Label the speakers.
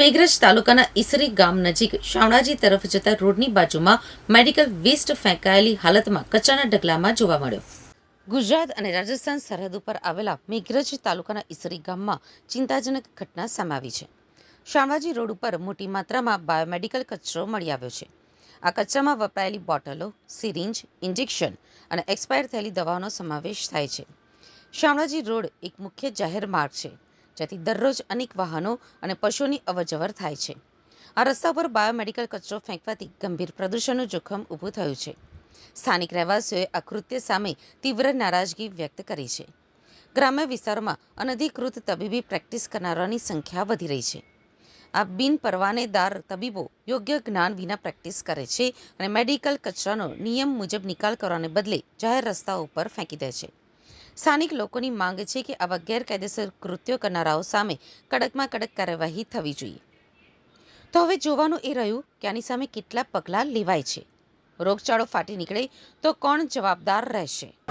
Speaker 1: મેઘરજ તાલુકાના ઈસરી ગામ નજીક શામળાજી તરફ જતા રોડની બાજુમાં મેડિકલ વેસ્ટ ફેંકાયેલી હાલતમાં કચરાના ઢગલામાં જોવા મળ્યો. ગુજરાત અને રાજસ્થાન સરહદ ઉપર આવેલા મેઘરજ તાલુકાના ઈસરી ગામમાં ચિંતાજનક ઘટના સમાવી છે. શામળાજી રોડ ઉપર મોટી માત્રામાં બાયોમેડિકલ કચરો મળી આવ્યો છે. આ કચરામાં વપરાયેલી બોટલો, સિરિંજ, ઇન્જેક્શન અને એક્સપાયર થયેલી દવાઓનો સમાવેશ થાય છે. શામળાજી રોડ એક મુખ્ય જાહેર માર્ગ છે. જ્યાંથી દરરોજ અનેક વાહનો અને પશુઓની અવરજવર થાય છે. આ રસ્તા પર બાયોમેડિકલ કચરો ફેંકવાથી ગંભીર પ્રદૂષણનું જોખમ ઊભું થયું છે. સ્થાનિક રહેવાસીઓએ આ કૃત્ય સામે તીવ્ર નારાજગી વ્યક્ત કરી છે. ગ્રામ્ય વિસ્તારોમાં અનધિકૃત તબીબી પ્રેક્ટિસ કરનારાની સંખ્યા વધી રહી છે. આ બિનપરવાનેદાર તબીબો યોગ્ય જ્ઞાન વિના પ્રેક્ટિસ કરે છે અને મેડિકલ કચરાનો નિયમ મુજબ નિકાલ કરવાને બદલે જાહેર રસ્તાઓ ઉપર ફેંકી દે છે. સ્થાનિક લોકોની માંગ છે કે આવા ગેરકાયદેસર કૃત્યો કરનારાઓ સામે કડકમાં કડક કાર્યવાહી થવી જોઈએ. તો હવે જોવાનું એ રહ્યું કે આની સામે કેટલા પગલાં લેવાય છે. રોગચાળો ફાટી નીકળે તો કોણ જવાબદાર રહેશે?